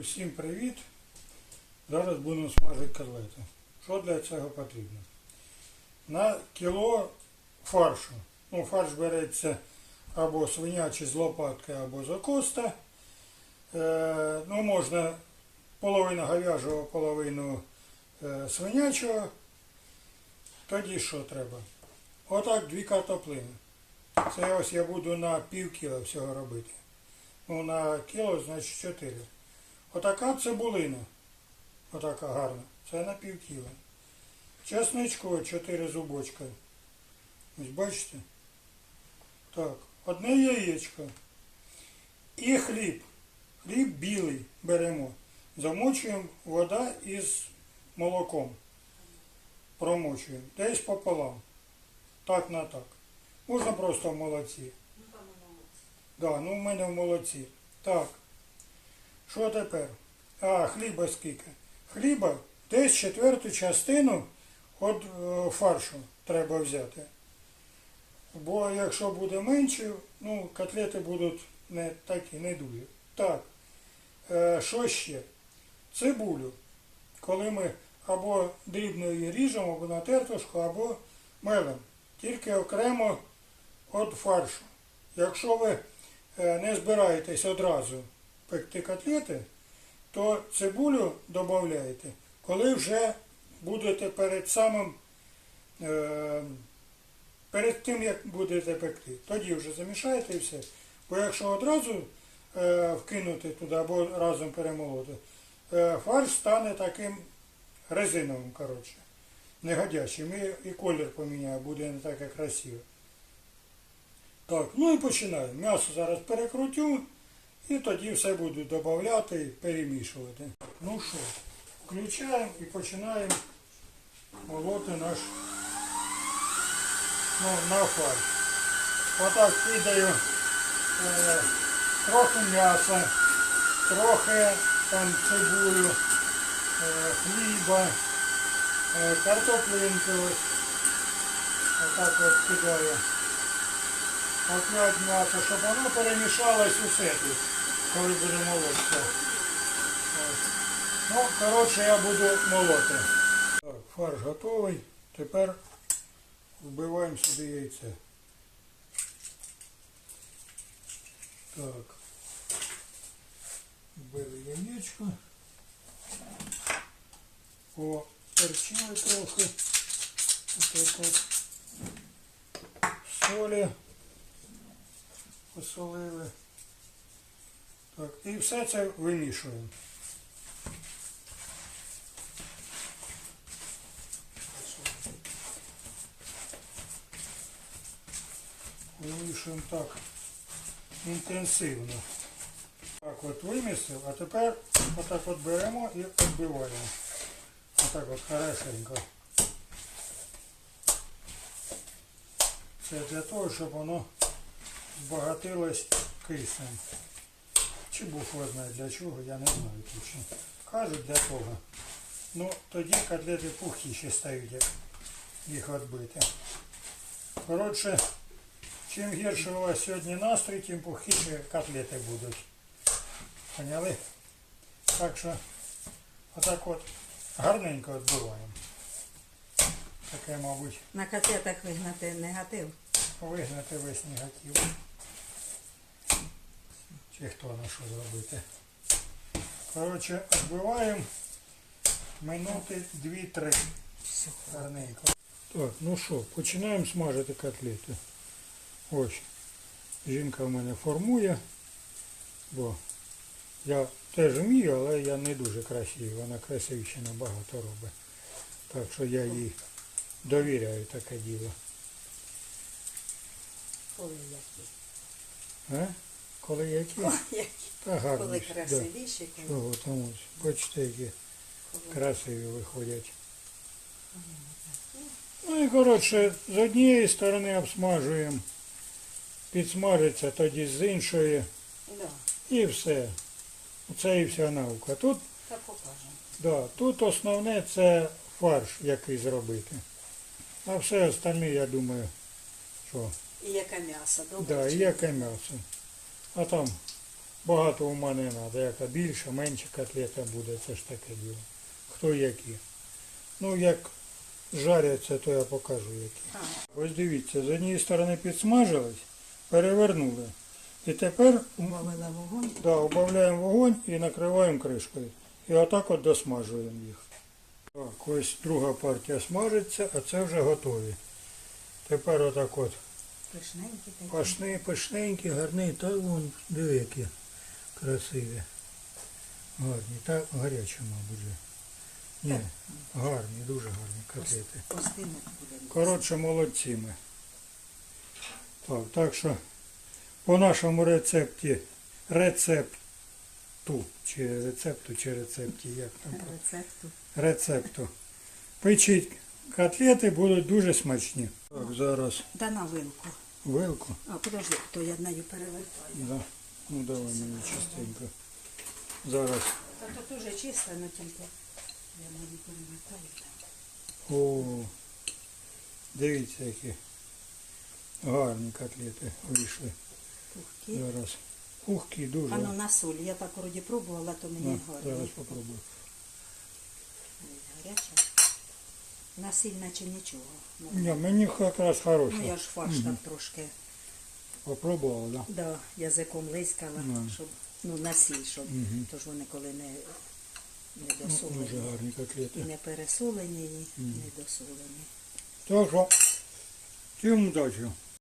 Усім привіт! Зараз будемо смажити котлети. Що для цього потрібно? На кіло фаршу. Ну, фарш береться або свинячий з лопатки, або з окоста. Е, ну, можна половину говяжого, половину е, свинячого. Тоді що треба? Отак дві картоплини. Це ось я буду на пів кіла всього робити. Ну, на кіло, значить 4. Отака цибулина. Отака гарна. Це на пів кіла. Чесничку 4 зубочка. Ось бачите? Так, одне яєчко. І хліб. Хліб білий беремо. Замочуємо вода із молоком. Промочуємо. Десь пополам. Так на так. Можна просто в молоці. Да, ну в мене в молоці. Так. Що тепер? А, хліба скільки? Хліба десь четверту частину від е, фаршу треба взяти. Бо якщо буде менше, ну, котлети будуть не такі, не дуже. Так. Е, що ще? Цибулю. Коли ми або дрібно її ріжемо, або на тертушку, або мелем. Тільки окремо від фаршу. Якщо ви е, не збираєтесь одразу пекти котлети, то цибулю додаєте, коли вже будете перед самим, е, перед тим, як будете пекти. Тоді вже замішаєте і все. Бо якщо одразу е, вкинути туди або разом перемолоти, е, фарш стане таким резиновим, коротше, негодячим. І, і колір поміняє, буде не таке красиве. Так, ну і починаємо. М'ясо зараз перекрутю і тоді все буду додавати перемішувати. Ну що, включаємо і починаємо молоти наш ну, на фарш. Отак кидаю е, трохи м'яса, трохи там цибулю, е, хліба, е, картоплинки. Отак от кидаю опять м'ясо, щоб воно перемішалось усе тут, коли буде молотися. Ну, коротше, я буду молоти. Так, фарш готовий. Тепер вбиваємо сюди яйце. Так. Вбили яєчко. Поперчили трохи. Отак от. Солі посолили. Так, і все це вимішуємо. Вимішуємо так інтенсивно. Так от вимісив, а тепер отак от беремо і відбиваємо. Отак от хорошенько. Це для того, щоб воно збагатилось киснем. Чи його знає для чого, я не знаю точно. Кажуть для того. Ну, тоді котлети пухіші стають, як їх відбити. Коротше, чим гірше у вас сьогодні настрій, тим пухіші котлети будуть. Поняли? Так що, отак от гарненько відбиваємо. Таке, мабуть, На котлетах вигнати негатив. вигнати весь негатив. Чи хто на що зробити. Коротше, відбиваємо минути 2-3 гарненько. Так, ну що, починаємо смажити котлети. Ось. Жінка в мене формує, бо я теж вмію, але я не дуже красивий. Вона красивіше набагато робить. Так що я їй довіряю таке діло. А? Коли які? Та гарно. Коли да. красивіші, коли. Чого там ось. Бачите, які коли- красиві виходять. Ну і коротше, з однієї сторони обсмажуємо, підсмажиться тоді з іншої Да, і все. Це і вся наука. Тут, так да, тут основне це фарш, який зробити. А все остальне, я думаю, що І яке м'ясо, добре? да, і яке м'ясо. А там Багато ума не треба, яка більша, менша котлета буде, це ж таке діло. Хто які. Ну як жаряться, то я покажу які. Ось дивіться, з однієї сторони підсмажились, перевернули. І тепер вогонь. да, убавляємо вогонь і накриваємо кришкою. І отак от досмажуємо їх. Так, ось друга партія смажиться, а це вже готові. Тепер отак от Пишненькі такі. пашни, пишненькі, гарні, та вон, диви, які красиві. Гарні, та гарячі, мабуть. же. Ні, гарні, дуже гарні котлети. Коротше, молодці ми. Так, так що по нашому рецепті, рецепту, чи рецепту, чи рецепті, як там, Рецепту. рецепту. Печіть котлети будуть дуже смачні. Так, зараз Да на вилку. вилку. А подожди, то я нею перевертаю. Да. Ну давай мені частенько. Зараз. Та то дуже чисто, але тільки я нею перевертаю. О, дивіться, які гарні котлети вийшли. Пухкі. Зараз. Пухкі дуже. А ну на соль. Я так вроді пробувала, то мені На, гарно. зараз попробую. Гаряча. Насильна чи нічого. Ну, Ні, мені якраз хороше. Ну я ж фарш так трошки Попробувала, да? да, язиком лискала, щоб ну насіль, щоб Мгм. тож вони коли не, не Ну, Дуже досолені. гарні І котлети. не пересолені, і не досолені. Так що, всім удачі.